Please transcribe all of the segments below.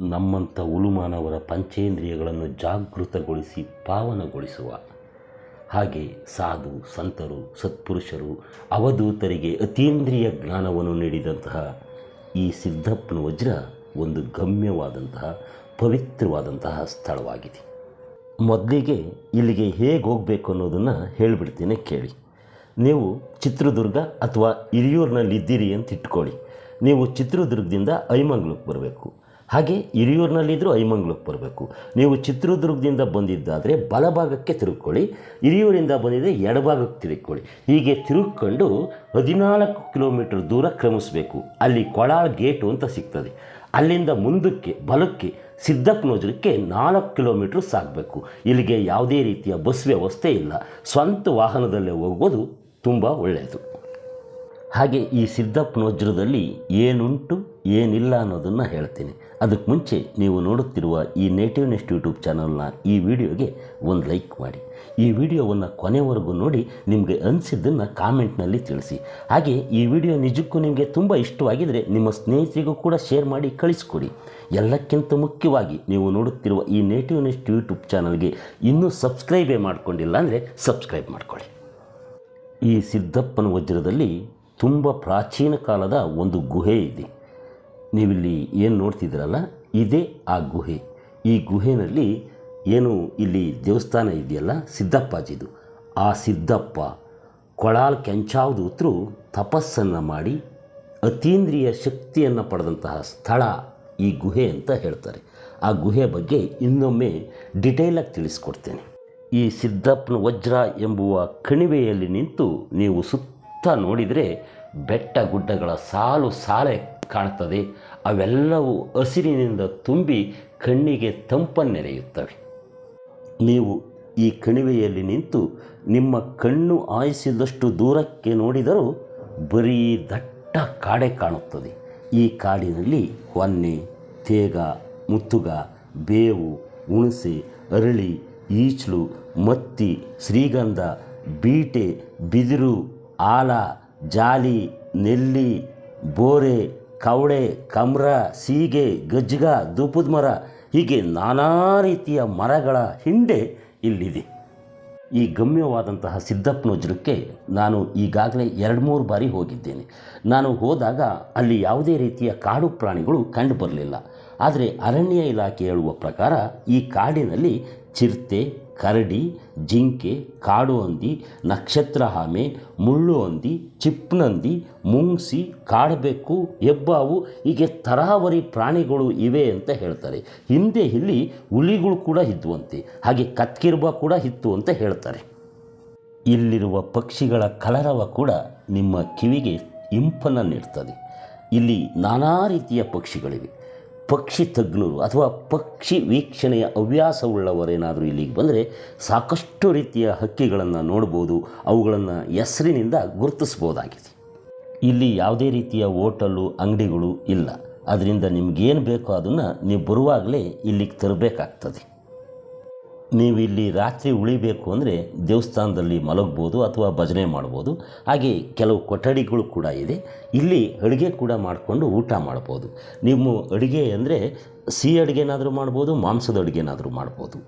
ನಮ್ಮಂಥ ಉಲುಮಾನವರ ಪಂಚೇಂದ್ರಿಯಗಳನ್ನು ಜಾಗೃತಗೊಳಿಸಿ ಪಾವನಗೊಳಿಸುವ. ಹಾಗೆ ಸಾಧು, ಸಂತರು, ಸತ್ಪುರುಷರು, ಅವಧೂತರಿಗೆ ಅತೀಂದ್ರಿಯ ಜ್ಞಾನವನ್ನು ನೀಡಿದಂತಹ ಈ ಸಿದ್ಧಪ್ಪನ ವಜ್ರ ಒಂದು ಗಮ್ಯವಾದಂತಹ, ಪವಿತ್ರವಾದಂತಹ ಸ್ಥಳವಾಗಿದೆ. ಮೊದಲಿಗೆ ಇಲ್ಲಿಗೆ ಹೇಗೆ ಹೋಗಬೇಕು ಅನ್ನೋದನ್ನು ಹೇಳಿಬಿಡ್ತೀನಿ ಕೇಳಿ. ನೀವು ಚಿತ್ರದುರ್ಗ ಅಥವಾ ಹಿರಿಯೂರಿನಲ್ಲಿದ್ದೀರಿ ಅಂತ ಇಟ್ಕೊಳ್ಳಿ ನೀವು ಚಿತ್ರದುರ್ಗದಿಂದ ಐಮಂಗ್ಲಕ್ಕೆ ಬರಬೇಕು. ಹಾಗೆ ಹಿರಿಯೂರಿನಲ್ಲಿದ್ದರೂ ಐಮಂಗ್ಳಕ್ಕೆ ಬರಬೇಕು. ನೀವು ಚಿತ್ರದುರ್ಗದಿಂದ ಬಂದಿದ್ದಾದರೆ ಬಲಭಾಗಕ್ಕೆ ತಿರುಗ್ಕೊಳ್ಳಿ, ಹಿರಿಯೂರಿಂದ ಬಂದಿದ್ದರೆ ಎಡಭಾಗಕ್ಕೆ ತಿರುಗ್ಕೊಳ್ಳಿ. ಹೀಗೆ ತಿರುಗ್ಕೊಂಡು ಹದಿನಾಲ್ಕು ಕಿಲೋಮೀಟರ್ ದೂರ ಕ್ರಮಿಸಬೇಕು. ಅಲ್ಲಿ ಕೊಳಾಳ್ ಗೇಟು ಅಂತ ಸಿಗ್ತದೆ. ಅಲ್ಲಿಂದ ಮುಂದಕ್ಕೆ, ಬಲಕ್ಕೆ ಸಿದ್ದಪ್ಪನೋಜರಕ್ಕೆ ನಾಲ್ಕು ಕಿಲೋಮೀಟ್ರ್ ಸಾಗಬೇಕು. ಇಲ್ಲಿಗೆ ಯಾವುದೇ ರೀತಿಯ ಬಸ್ ವ್ಯವಸ್ಥೆ ಇಲ್ಲ. ಸ್ವಂತ ವಾಹನದಲ್ಲೇ ಹೋಗೋದು ತುಂಬ ಒಳ್ಳೆಯದು. ಹಾಗೆ ಈ ಸಿದ್ದಪ್ಪನೋಜ್ರದಲ್ಲಿ ಏನುಂಟು, ಏನಿಲ್ಲ ಅನ್ನೋದನ್ನು ಹೇಳ್ತೀನಿ. ಅದಕ್ಕೆ ಮುಂಚೆ ನೀವು ನೋಡುತ್ತಿರುವ ಈ ನೇಟಿವ್ ನೆಸ್ಟ್ ಯೂಟ್ಯೂಬ್ ಚಾನಲ್ನ ಈ ವಿಡಿಯೋಗೆ ಒಂದು ಲೈಕ್ ಮಾಡಿ. ಈ ವಿಡಿಯೋವನ್ನು ಕೊನೆವರೆಗೂ ನೋಡಿ, ನಿಮಗೆ ಅನಿಸಿದ್ದನ್ನು ಕಾಮೆಂಟ್ನಲ್ಲಿ ತಿಳಿಸಿ. ಹಾಗೆ ಈ ವಿಡಿಯೋ ನಿಜಕ್ಕೂ ನಿಮಗೆ ತುಂಬ ಇಷ್ಟವಾಗಿದ್ದರೆ ನಿಮ್ಮ ಸ್ನೇಹಿತರಿಗೂ ಕೂಡ ಶೇರ್ ಮಾಡಿ ಕಳಿಸ್ಕೊಡಿ. ಎಲ್ಲಕ್ಕಿಂತ ಮುಖ್ಯವಾಗಿ ನೀವು ನೋಡುತ್ತಿರುವ ಈ ನೇಟಿವ್ ನೆಸ್ಟ್ ಯೂಟ್ಯೂಬ್ ಚಾನಲ್ಗೆ ಇನ್ನೂ ಸಬ್ಸ್ಕ್ರೈಬೇ ಮಾಡಿಕೊಂಡಿಲ್ಲ ಅಂದರೆ ಸಬ್ಸ್ಕ್ರೈಬ್ ಮಾಡಿಕೊಳ್ಳಿ. ಈ ಸಿದ್ದಪ್ಪನ ವಜ್ರದಲ್ಲಿ ತುಂಬ ಪ್ರಾಚೀನ ಕಾಲದ ಒಂದು ಗುಹೆ ಇದೆ. ನೀವಿಲ್ಲಿ ಏನು ನೋಡ್ತಿದ್ದೀರಲ್ಲ, ಇದೇ ಆ ಗುಹೆ. ಈ ಗುಹೆಯಲ್ಲಿ ಏನು ಇಲ್ಲಿ ದೇವಸ್ಥಾನ ಇದೆಯಲ್ಲ, ಸಿದ್ದಪ್ಪಾಜಿದು. ಆ ಸಿದ್ದಪ್ಪ ಕೊಳಾಲ್ ಕೆಂಚಾವಧೂತರು ತಪಸ್ಸನ್ನು ಮಾಡಿ ಅತೀಂದ್ರಿಯ ಶಕ್ತಿಯನ್ನು ಪಡೆದಂತಹ ಸ್ಥಳ ಈ ಗುಹೆ ಅಂತ ಹೇಳ್ತಾರೆ. ಆ ಗುಹೆ ಬಗ್ಗೆ ಇನ್ನೊಮ್ಮೆ ಡಿಟೇಲಾಗಿ ತಿಳಿಸ್ಕೊಡ್ತೇನೆ. ಈ ಸಿದ್ದಪ್ಪನ ವಜ್ರ ಎಂಬುವ ಕಣಿವೆಯಲ್ಲಿ ನಿಂತು ನೀವು ಸುತ್ತ ನೋಡಿದರೆ ಬೆಟ್ಟ ಗುಡ್ಡಗಳ ಸಾಲು ಸಾಲೆ ಕಾಣ್ತದೆ ಅವೆಲ್ಲವೂ ಹಸಿರಿನಿಂದ ತುಂಬಿ ಕಣ್ಣಿಗೆ ತಂಪನ್ನೆರೆಯುತ್ತವೆ ನೀವು ಈ ಕಣಿವೆಯಲ್ಲಿ ನಿಂತು ನಿಮ್ಮ ಕಣ್ಣು ಆಯಿಸಿದಷ್ಟು ದೂರಕ್ಕೆ ನೋಡಿದರೂ ಬರೀ ದಟ್ಟ ಕಾಡೆ ಕಾಣುತ್ತದೆ. ಈ ಕಾಡಿನಲ್ಲಿ ಹೊನ್ನೆ ತೇಗ, ಮುತ್ತುಗ, ಬೇವು, ಹುಣಸೆ, ಅರಳಿ, ಈಚಲು, ಮತ್ತಿ, ಶ್ರೀಗಂಧ, ಬೀಟೆ, ಬಿದಿರು ಆಲ ಜಾಲಿ, ನೆಲ್ಲಿ, ಬೋರೆ ಕವಡೆ ಕಮ್ರ, ಸೀಗೆ ಗಜ್ಜಗ ಧೂಪದ ಮರ ಹೀಗೆ ನಾನಾ ರೀತಿಯ ಮರಗಳ ಹಿಂಡೆ ಇಲ್ಲಿದೆ. ಈ ಗಮ್ಯವಾದಂತಹ ಸಿದ್ದಪ್ಪನೋಜ್ರಕ್ಕೆ ನಾನು ಈಗಾಗಲೇ ಎರಡು ಮೂರು ಬಾರಿ ಹೋಗಿದ್ದೇನೆ. ನಾನು ಹೋದಾಗ ಅಲ್ಲಿ ಯಾವುದೇ ರೀತಿಯ ಕಾಡು ಪ್ರಾಣಿಗಳು ಕಂಡು ಬರಲಿಲ್ಲ. ಆದರೆ ಅರಣ್ಯ ಇಲಾಖೆ ಹೇಳುವ ಪ್ರಕಾರ ಈ ಕಾಡಿನಲ್ಲಿ ಚಿರತೆ, ಕರಡಿ, ಜಿಂಕೆ, ಕಾಡು ಹಂದಿ, ನಕ್ಷತ್ರ ಆಮೆ ಮುಳ್ಳು ಹಂದಿ ಚಿಪ್ನಂದಿ ಮುಂಗ್ಸಿ, ಕಾಡಬೆಕ್ಕು ಹೆಬ್ಬಾವು ಹೀಗೆ ತರಾವರಿ ಪ್ರಾಣಿಗಳು ಇವೆ ಅಂತ ಹೇಳ್ತಾರೆ. ಹಿಂದೆ ಇಲ್ಲಿ ಹುಲಿಗಳು ಕೂಡ ಇದ್ವಂತೆ, ಹಾಗೆ ಕತ್ಕಿರ್ಬ ಕೂಡ ಇತ್ತು ಅಂತ ಹೇಳ್ತಾರೆ. ಇಲ್ಲಿರುವ ಪಕ್ಷಿಗಳ ಕಲರವ ಕೂಡ ನಿಮ್ಮ ಕಿವಿಗೆ ಇಂಪನ್ನು ನೀಡ್ತದೆ. ಇಲ್ಲಿ ನಾನಾ ರೀತಿಯ ಪಕ್ಷಿಗಳಿವೆ. ಪಕ್ಷಿ ತಜ್ಞರು ಅಥವಾ ಪಕ್ಷಿ ವೀಕ್ಷಣೆಯ ಹವ್ಯಾಸವುಳ್ಳವರೇನಾದರೂ ಇಲ್ಲಿಗೆ ಬಂದರೆ ಸಾಕಷ್ಟು ರೀತಿಯ ಹಕ್ಕಿಗಳನ್ನು ನೋಡ್ಬೋದು, ಅವುಗಳನ್ನು ಹೆಸರಿನಿಂದ ಗುರುತಿಸ್ಬೋದಾಗಿದೆ. ಇಲ್ಲಿ ಯಾವುದೇ ರೀತಿಯ ಹೋಟಲು ಅಂಗಡಿಗಳು ಇಲ್ಲ. ಅದರಿಂದ ನಿಮಗೇನು ಬೇಕೋ ಅದನ್ನು ನೀವು ಬರುವಾಗಲೇ ಇಲ್ಲಿಗೆ ತರಬೇಕಾಗ್ತದೆ. ನೀವು ಇಲ್ಲಿ ರಾತ್ರಿ ಉಳಿಬೇಕು ಅಂದರೆ ದೇವಸ್ಥಾನದಲ್ಲಿ ಮಲಗ್ಬೋದು ಅಥವಾ ಭಜನೆ ಮಾಡ್ಬೋದು. ಹಾಗೆ ಕೆಲವು ಕೊಠಡಿಗಳು ಕೂಡ ಇದೆ. ಇಲ್ಲಿ ಅಡುಗೆ ಕೂಡ ಮಾಡಿಕೊಂಡು ಊಟ ಮಾಡ್ಬೋದು. ನಿಮ್ಮ ಅಡುಗೆ ಅಂದರೆ ಸಿಹಿ ಅಡುಗೆನಾದರೂ ಮಾಡ್ಬೋದು, ಮಾಂಸದ ಅಡುಗೆನಾದರೂ ಮಾಡ್ಬೋದು.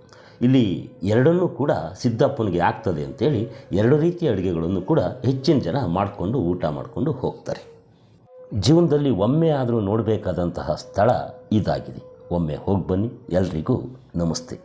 ಇಲ್ಲಿ ಎರಡನ್ನೂ ಕೂಡ ಸಿದ್ದಪ್ಪನಿಗೆ ಆಗ್ತದೆ ಅಂತೇಳಿ ಎರಡು ರೀತಿಯ ಅಡುಗೆಗಳನ್ನು ಕೂಡ ಹೆಚ್ಚಿನ ಜನ ಮಾಡಿಕೊಂಡು ಊಟ ಮಾಡಿಕೊಂಡು ಹೋಗ್ತಾರೆ. ಜೀವನದಲ್ಲಿ ಒಮ್ಮೆ ಆದರೂ ನೋಡಬೇಕಾದಂತಹ ಸ್ಥಳ ಇದಾಗಿದೆ. ಒಮ್ಮೆ ಹೋಗಿ ಬನ್ನಿ. ಎಲ್ರಿಗೂ ನಮಸ್ತೆ.